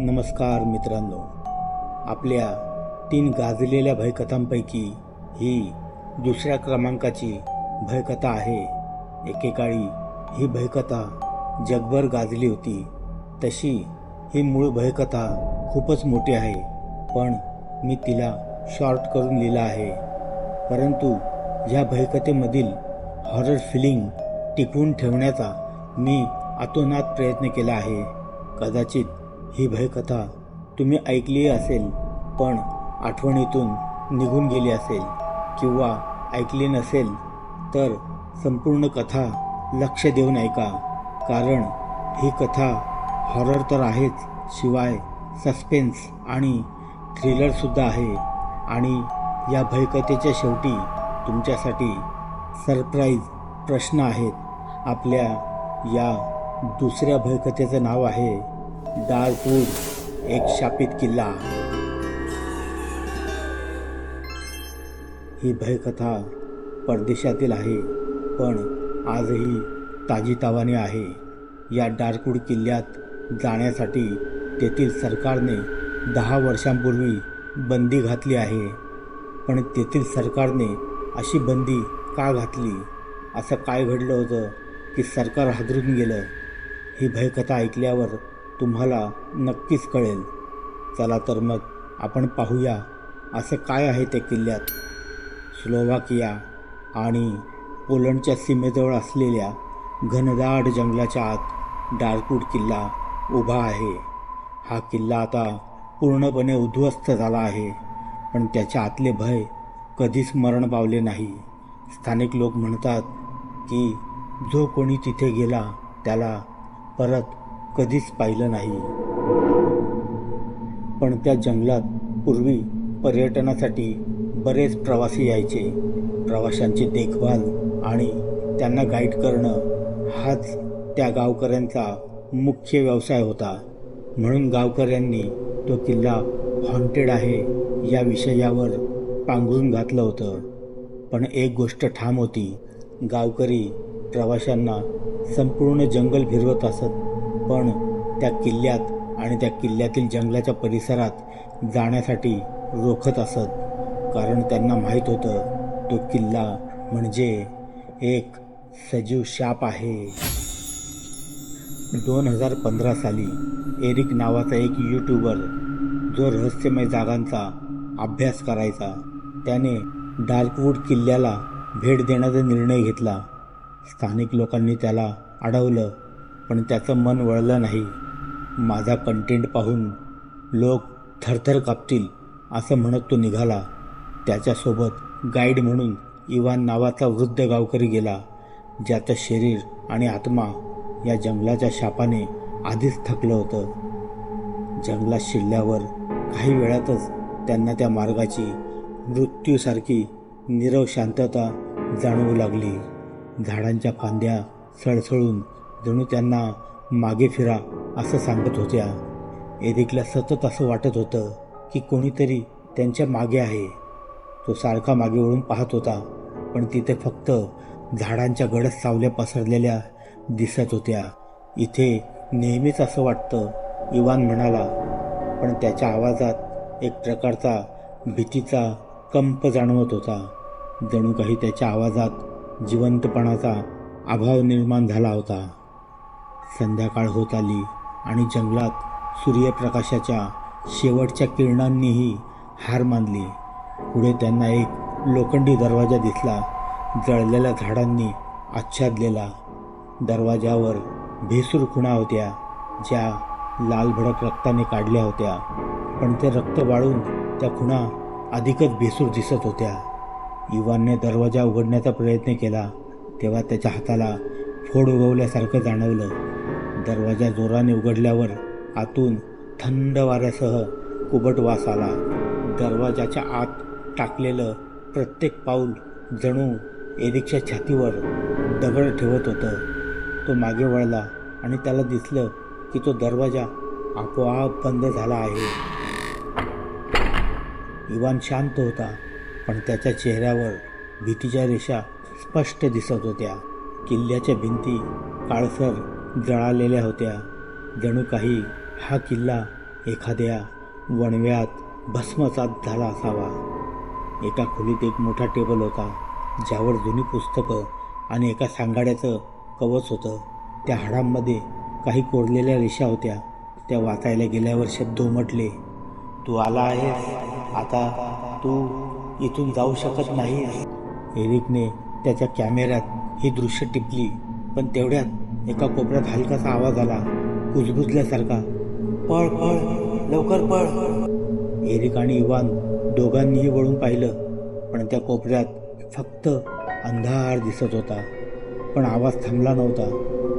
नमस्कार मित्रांनो. आपल्या तीन गाजलेल्या भयकथांपैकी ही दुसऱ्या क्रमांकाची भयकथा आहे. एकेकाळी ही भयकथा जगभर गाजली होती. तशी ही मूळ भयकथा खूपच मोठी आहे. पण मी तिला शॉर्ट करून लिहिलं आहे. परंतु ह्या भयकथेमधील हॉरर फिलिंग टिकवून ठेवण्याचा मी अतोनात प्रयत्न केला आहे. कदाचित ही भयकथा तुम्ही ऐकली असेल पण आठवणीतून निघून गेली असेल किंवा ऐकली नसेल तर संपूर्ण कथा लक्ष देऊन ऐका कारण ही कथा हॉरर तर आहेच शिवाय सस्पेन्स आणि थ्रिलरसुद्धा आहे. आणि या भयकथेच्या शेवटी तुमच्यासाठी सरप्राईज प्रश्न आहेत. आपल्या या दुसऱ्या भयकथेचं नाव आहे दारपूर एक शापित किल्ला. ही भयकथा परदेशातील आहे पण आजही ताजीतावाने आहे. या डारकूड किल्ल्यात जाण्यासाठी तेथील सरकारने दहा वर्षांपूर्वी बंदी घातली आहे. पण तेथील सरकारने अशी बंदी का घातली? असं काय घडलं होतं की सरकार हादरून गेलं? ही भयकथा ऐकल्यावर तुम्हाला नक्कीच कळेल. चला तर मग आपण पाहूया असं काय आहे त्या किल्ल्यात. स्लोवाकिया आणि पोलंडच्या सीमेजवळ असलेल्या घनदाट जंगलाच्या आत डारकूट किल्ला उभा आहे. हा किल्ला आता पूर्णपणे उद्ध्वस्त झाला आहे पण त्याच्या आतले भय कधीच मरण पावले नाही. स्थानिक लोक म्हणतात की जो कोणी तिथे गेला त्याला परत कधीच पाहिलं नाही. पण त्या जंगलात पूर्वी पर्यटनासाठी बरेच प्रवासी यायचे. प्रवाशांची देखभाल आणि त्यांना गाईड करणं हाच त्या गावकऱ्यांचा मुख्य व्यवसाय होता. म्हणून गावकऱ्यांनी तो किल्ला हॉन्टेड आहे या विषयावर पांघरून घातलं होतं. पण एक गोष्ट ठाम होती. गावकरी प्रवाशांना संपूर्ण जंगल फिरवत असत. पण त्या किल्ल्यात आणि त्या किल्ल्यातील जंगलाच्या परिसरात जाण्यासाठी रोखत असत. कारण त्यांना माहीत होतं तो किल्ला म्हणजे एक सजीव शाप आहे. दोन हजार पंधरा साली एरिक नावाचा एक यूट्यूबर जो रहस्यमय जागांचा अभ्यास करायचा त्याने डार्कवूड किल्ल्याला भेट देण्याचा निर्णय घेतला. स्थानिक लोकांनी त्याला अडवलं. पण त्याचं मन वळलं नाही. माझा कंटेंट पाहून लोक थरथर कापतील असं म्हणत तो निघाला. त्याच्यासोबत गाईड म्हणून इवान नावाचा वृद्ध गावकरी गेला ज्याचं शरीर आणि आत्मा या जंगलाच्या शापाने आधीच थकलं होतं. जंगलात शिरल्यावर काही वेळातच त्यांना त्या मार्गाची मृत्यूसारखी निरव शांतता जाणवू लागली. झाडांच्या फांद्या सळसळून जणू त्यांना मागे फिरा असं सांगत होत्या. एरिकला सतत असं वाटत होतं की कोणीतरी त्यांच्या मागे आहे. तो सारखा मागे वळून पाहत होता पण तिथे फक्त झाडांच्या गडद सावल्या पसरलेल्या दिसत होत्या. इथे नेहमीच असं वाटतं इवान म्हणाला पण त्याच्या आवाजात एक प्रकारचा भीतीचा कंप जाणवत होता. जणू काही त्याच्या आवाजात जिवंतपणाचा अभाव निर्माण झाला होता. संध्याकाळ होत आली आणि जंगलात सूर्यप्रकाशाच्या शेवटच्या किरणांनीही हार मानली. पुढे त्यांना एक लोखंडी दरवाजा दिसला. जळलेल्या झाडांनी आच्छादलेला दरवाजावर भेसूर खुणा होत्या ज्या लाल भडक रक्ताने काढल्या होत्या. पण ते रक्त वाळून त्या खुणा अधिकच भेसूर दिसत होत्या. इवानने दरवाजा उघडण्याचा प्रयत्न केला तेव्हा त्याच्या हाताला फोड उगवल्यासारखं जाणवलं. दरवाजा जोराने उघडल्यावर आतून थंड वाऱ्यासह कुबट वास आला. दरवाजाच्या आत टाकलेलं प्रत्येक पाऊल जणू एरिकच्या छातीवर दगड ठेवत होतं. तो मागे वळला आणि त्याला दिसलं की तो दरवाजा आपोआप बंद झाला आहे. इवान शांत होता पण त्याच्या चेहऱ्यावर भीतीच्या रेषा स्पष्ट दिसत होत्या. किल्ल्याच्या भिंती काळसर जळालेल्या होत्या. जणू काही हा किल्ला एखाद्या वणव्यात भस्मसात झाला असावा. एका खोलीत एक मोठा टेबल होता ज्यावर जुनी पुस्तकं आणि एका सांगाड्याचं कवच होतं. त्या हाडांमध्ये काही कोरलेल्या रेषा होत्या. त्या वाचायला गेल्यावर शब्द उमटले तू आला आहेस? आता तू इथून जाऊ शकत नाहीस. एरिकने त्याच्या कॅमेऱ्यात ही दृश्य टिपली पण तेवढ्यात एका कोपऱ्यात हलकासा आवाज आला कुजबुजल्यासारखा. पळ पळ लवकर पळ. एरिक आणि इवान दोघांनीही वळून पाहिलं पण त्या कोपऱ्यात फक्त अंधार दिसत होता. पण आवाज थांबला नव्हता.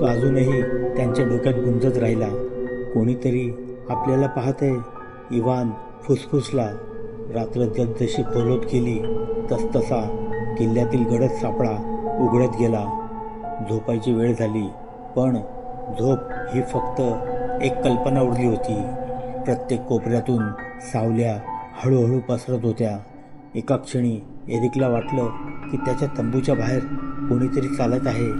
तो अजूनही त्यांच्या डोक्यात गुंजत राहिला. कोणीतरी आपल्याला पाहतंय. इवान फुसफुसला. रात्र जसजशी खोलोत गेली तसतसा किल्ल्यातील गडद सापळा उघडत गेला. झोपायची वेळ झाली. पण झोप ही फक्त एक कल्पना उरली होती. प्रत्येक कोपऱ्यातून सावल्या हळूहळू पसरत होत्या. एका क्षणी एरिकला वाटलं की त्याच्या तंबूच्या बाहेर कोणीतरी चालत आहे.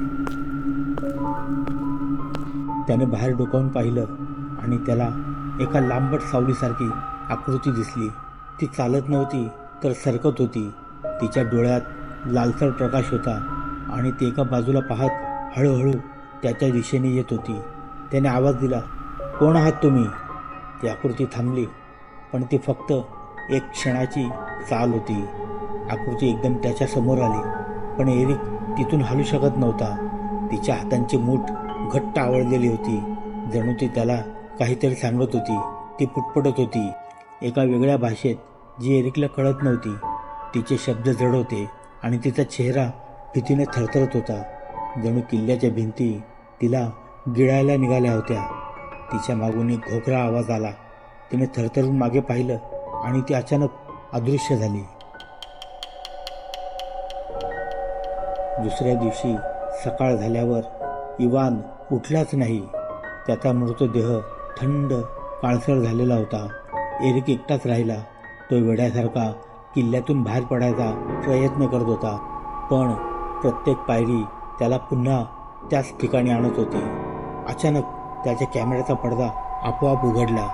त्याने बाहेर डोकावून पाहिलं आणि त्याला एका लांबट सावलीसारखी आकृती दिसली. ती चालत नव्हती तर सरकत होती. तिच्या डोळ्यात लालसर प्रकाश होता आणि ती एका बाजूला पाहत हळूहळू त्याच्या दिशेने येत होती. त्याने आवाज दिला कोण आहात तुम्ही? ती आकृती थांबली पण ती फक्त एक क्षणाची चाल होती. आकृती एकदम त्याच्यासमोर आली पण एरिक तिथून हलू शकत नव्हता. तिच्या हातांची मूठ घट्ट आवळलेली होती. जणू ती त्याला काहीतरी सांगत होती. ती पुटपटत होती. एका वेगळ्या भाषेत जी एरिकला कळत नव्हती तिचे शब्द जड होते आणि तिचा चेहरा भीतीने थरथरत होता. जणू किल्ल्याच्या भिंती तिला गिळायला निघाल्या होत्या. तिच्या मागून एक घोकरा आवाज आला. तिने थरथरून मागे पाहिलं आणि ती अचानक अदृश्य झाली. दुसऱ्या दिवशी सकाळ झाल्यावर इवान उठलाच नाही. त्याचा मृतदेह थंड काळसर झालेला होता. एरिक एकटाच राहिला. तो वेड्यासारखा किल्ल्यातून बाहेर पडायचा प्रयत्न करत होता. पण प्रत्येक पायरी त्याला पुन्हा त्याच ठिकाणी आणत होती. अचानक त्याच्या कॅमेऱ्याचा पडदा आपोआप उघडला.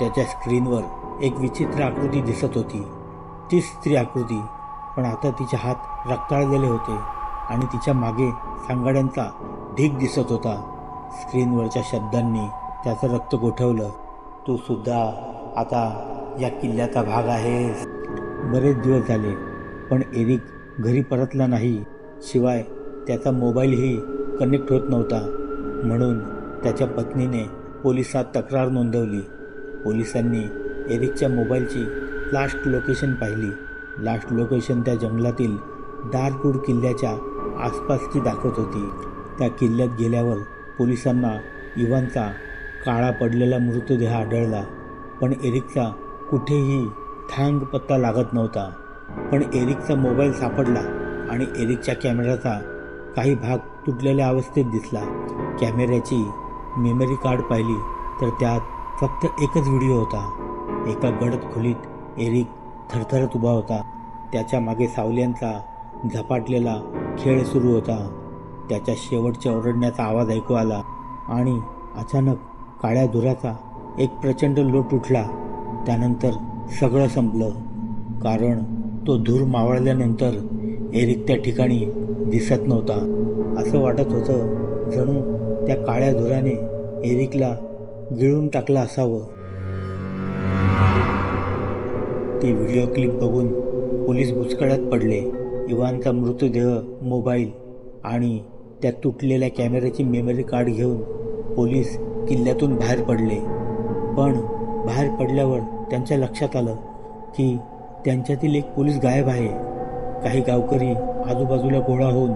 त्याच्या स्क्रीनवर एक विचित्र आकृती दिसत होती. तीच स्त्री आकृती पण आता तिचे हात रक्ताळलेले होते आणि तिच्यामागे सांगाड्यांचा ढीक दिसत होता. स्क्रीनवरच्या शब्दांनी त्याचं रक्त गोठवलं. तू सुद्धा आता या किल्ल्याचा भाग आहेस. बरेच दिवस झाले पण एरिक घरी परतला नाही. शिवाय त्याचा मोबाईलही कनेक्ट होत नव्हता. म्हणून त्याच्या पत्नीने पोलिसात तक्रार नोंदवली. पोलिसांनी एरिकच्या मोबाईलची लास्ट लोकेशन पाहिली. लास्ट लोकेशन त्या जंगलातील दारपूर किल्ल्याच्या आसपासची दाखवत होती. त्या किल्ल्यात गेल्यावर पोलिसांना इवानचा काळा पडलेला मृतदेह आढळला. पण एरिकचा कुठेही थांग पत्ता लागत नव्हता. पण एरिकचा मोबाईल सापडला आणि एरिकच्या कॅमेऱ्याचा काही भाग तुटलेल्या अवस्थेत दिसला. कॅमेऱ्याची मेमरी कार्ड पाहिली तर त्यात फक्त एकच व्हिडिओ होता. एका गडद खोलीत एरिक थरथरत उभा होता. त्याच्यामागे सावल्यांचा झपाटलेला खेळ सुरू होता. त्याच्या शेवटच्या ओरडण्याचा आवाज ऐकू आला आणि अचानक काळ्या धुराचा एक प्रचंड लोट उठला. त्यानंतर सगळं संपलं. कारण तो धूर मावळल्यानंतर एरिक त्या ठिकाणी दिसत नव्हता. असं वाटत होतं जणू त्या काळ्या धुराने एरिकला गिळून टाकलं असावं. ती व्हिडिओ क्लिप बघून पोलीस बुचकळ्यात पडले. इवानचा मृतदेह मोबाईल आणि त्या तुटलेल्या कॅमेऱ्याची मेमरी कार्ड घेऊन पोलीस किल्ल्यातून बाहेर पडले. पण बाहेर पडल्यावर त्यांच्या लक्षात आलं की त्यांच्यातील एक पोलीस गायब आहे. काही गावकरी आजूबाजूला गोळा होऊन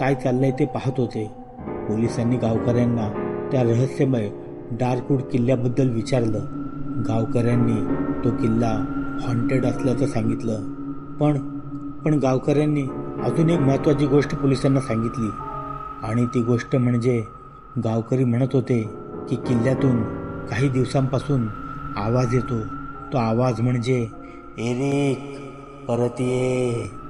काय चाललंय ते पाहत होते. पोलिसांनी गावकऱ्यांना त्या रहस्यमय डारकूड किल्ल्याबद्दल विचारलं. गावकऱ्यांनी तो किल्ला हॉन्टेड असल्याचं सांगितलं. पण पण गावकऱ्यांनी अजून एक महत्त्वाची गोष्ट पोलिसांना सांगितली. आणि ती गोष्ट म्हणजे गावकरी म्हणत होते की किल्ल्यातून काही दिवसांपासून आवाज येतो. तो आवाज म्हणजे एरिक परत ये.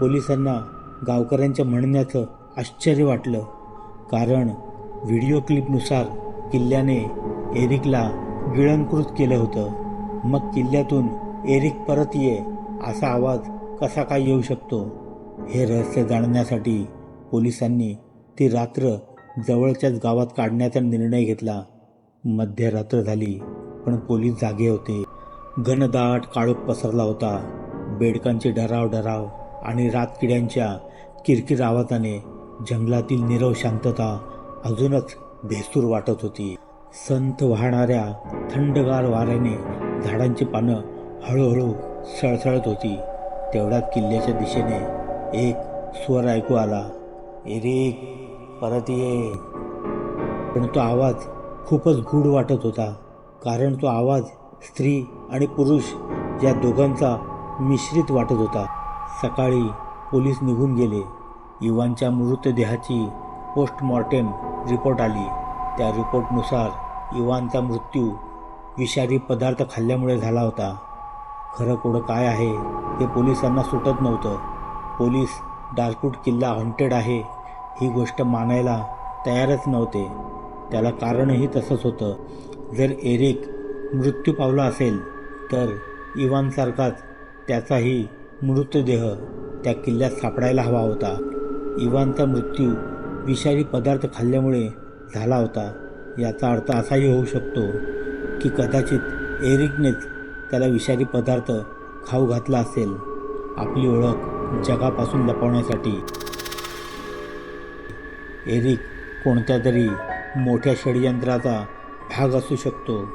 पोलिसांना गावकऱ्यांच्या म्हणण्याचं आश्चर्य वाटलं. कारण व्हिडिओ क्लिपनुसार किल्ल्याने एरिकला गिळंकृत केलं होतं. मग किल्ल्यातून एरिक परत ये असा आवाज कसा काय येऊ शकतो? हे रहस्य जाणण्यासाठी पोलिसांनी ती रात्र जवळच्याच गावात काढण्याचा निर्णय घेतला. मध्यरात्र झाली पण पोलीस जागे होते. घनदाट काळोख पसरला होता. बेडकांचे डराव डराव आणि रातकिड्यांच्या किरकिर आवाजाने जंगलातील निरव शांतता अजूनच भेसूर वाटत होती. संत वाहणाऱ्या थंडगार वाऱ्याने झाडांची पानं हळूहळू सळसळत होती. तेवढ्यात किल्ल्याच्या दिशेने एक स्वर ऐकू आला. एरिक परत ये. पण तो आवाज खूपच गूढ वाटत होता कारण तो आवाज स्त्री आणि पुरुष या दोघांचा मिश्रित वाटत होता. सकाळी पोलीस निघून गेले. इवानच्या मृतदेहाची पोस्टमॉर्टेम रिपोर्ट आली. त्या रिपोर्टनुसार इवानचा मृत्यू विषारी पदार्थ खाल्ल्यामुळे झाला होता. खरं कोडं काय आहे ते पोलिसांना सुटत नव्हतं. पोलीस डारकूट किल्ला हॉन्टेड आहे ही गोष्ट मानायला तयारच नव्हते. त्याला कारणही तसंच होतं. जर एरिक मृत्यू पावला असेल तर इवानसारखाच त्याचाही मृतदेह त्या किल्ल्यात सापडायला हवा होता. इवानचा मृत्यू विषारी पदार्थ खाल्ल्यामुळे झाला होता. याचा अर्थ असाही होऊ शकतो की कदाचित एरिकनेच त्याला विषारी पदार्थ खाऊ घातला असेल. आपली ओळख जगापासून लपवण्यासाठी. एरिक कोणत्या तरी मोठ्या षडयंत्राचा भाग असू शकतो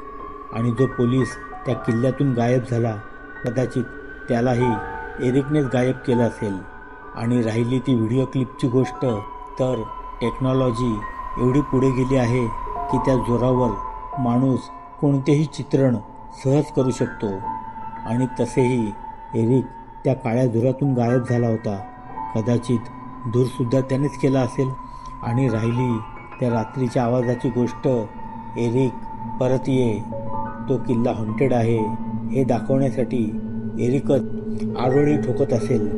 आणि जो पोलीस त्या किल्ल्यातून गायब झाला कदाचित त्यालाही एरिकनेच गायब केलं असेल आणि राहिली ती व्हिडिओ क्लिपची गोष्ट तर टेक्नॉलॉजी एवढी पुढे गेली आहे की त्या जोरावर माणूस कोणतेही चित्रण सहज करू शकतो. आणि तसेही एरिक त्या काळ्या धुरातून गायब झाला होता. कदाचित धूरसुद्धा त्यानेच केला असेल. आणि राहिली त्या रात्रीच्या आवाजाची गोष्ट एरिक परत ये तो किल्ला हॉन्टेड आहे हे दाखवण्यासाठी एरिकत आरोळी ठोकत असेल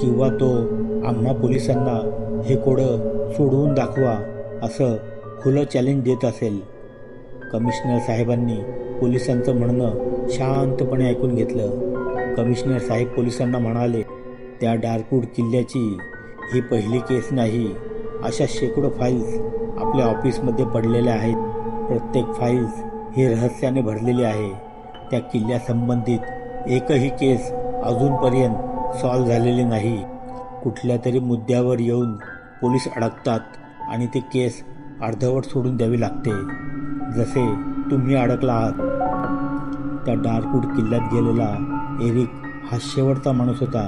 किंवा तो आम्हा पोलिसांना हे कोडं सोडवून दाखवा असं खुलं चॅलेंज देत असेल. कमिशनर साहेबांनी पोलिसांचं म्हणणं शांतपणे ऐकून घेतलं. कमिशनर साहेब पोलिसांना म्हणाले त्या डार्कवूड किल्ल्याची ही पहिली केस नाही. अशा शेकडो फाईल्स आपल्या ऑफिसमध्ये पडलेल्या आहेत. प्रत्येक फाईल्स ही रहस्याने भरलेली आहे. त्या किल्ल्यासंबंधित एकही केस अजूनपर्यंत सॉल्व झालेली नाही. कुठल्या तरी मुद्द्यावर येऊन पोलीस अडकतात आणि ते केस अर्धवट सोडून द्यावी लागते. जसे तुम्ही अडकला आहात. त्या डार्कवूड किल्ल्यात गेलेला एरिक हा शेवटचा माणूस होता.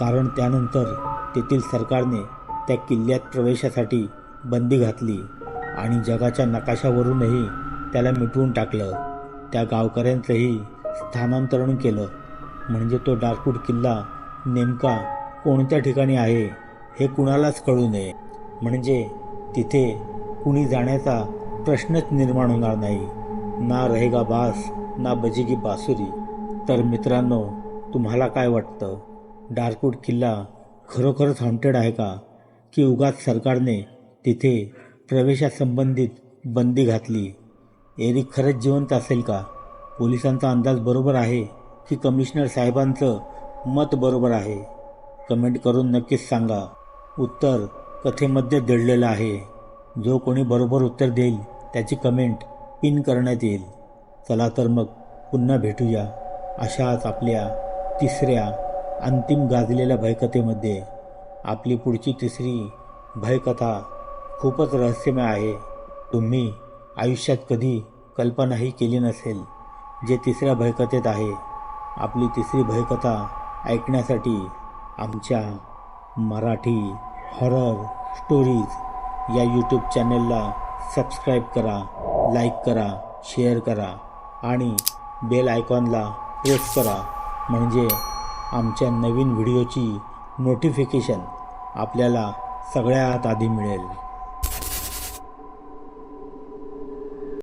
कारण त्यानंतर तेथील सरकारने त्या किल्ल्यात प्रवेशासाठी बंदी घातली आणि जगाच्या नकाशावरूनही त्याला मिटवून टाकलं. त्या गावकऱ्यांचंही स्थानांतरण केलं. म्हणजे तो डार्कवूड किल्ला नेमका कोणत्या ठिकाणी आहे हे कुणालाच कळू नये. म्हणजे तिथे कुणी जाण्याचा प्रश्नच निर्माण होणार नाही. ना रहेगा बास ना बजेगी बासुरी. तर मित्रांनो तुम्हाला काय वाटतं? डारकूट किल्ला खरोखरच हॉन्टेड आहे का? की उगाच सरकारने तिथे प्रवेशासंबंधित बंदी घातली? एरी खरंच जिवंत असेल का? पोलिसांचा अंदाज बरोबर आहे की कमिशनर साहेबांचं मत बरोबर आहे? कमेंट करून नक्कीच सांगा. उत्तर कथेमध्ये दडलेलं आहे. जो कोणी बरोबर उत्तर देईल त्याची कमेंट पिन करण्यात येईल. चला तर मग पुन्हा भेटूया. अशाच आपल्या तिसऱ्या अंतिम गाजलेल्या भयकथेमध्ये. आपली पुढची तिसरी भयकथा खूपच रहस्यमय आहे. तुम्ही आयुष्यात कधी कल्पनाही केली नसेल. जे तिसऱ्या भयकथेत आहे. आपली तिसरी भयकथा ऐकण्यासाठी आमच्या मराठी हॉरर स्टोरीज या यूट्यूब चॅनलला सबस्क्राईब करा लाईक करा शेअर करा आणि बेल आयकॉनला प्रेस करा. म्हणजे आमच्या नवीन व्हिडिओची नोटिफिकेशन आपल्याला सगळ्यात आधी मिळेल.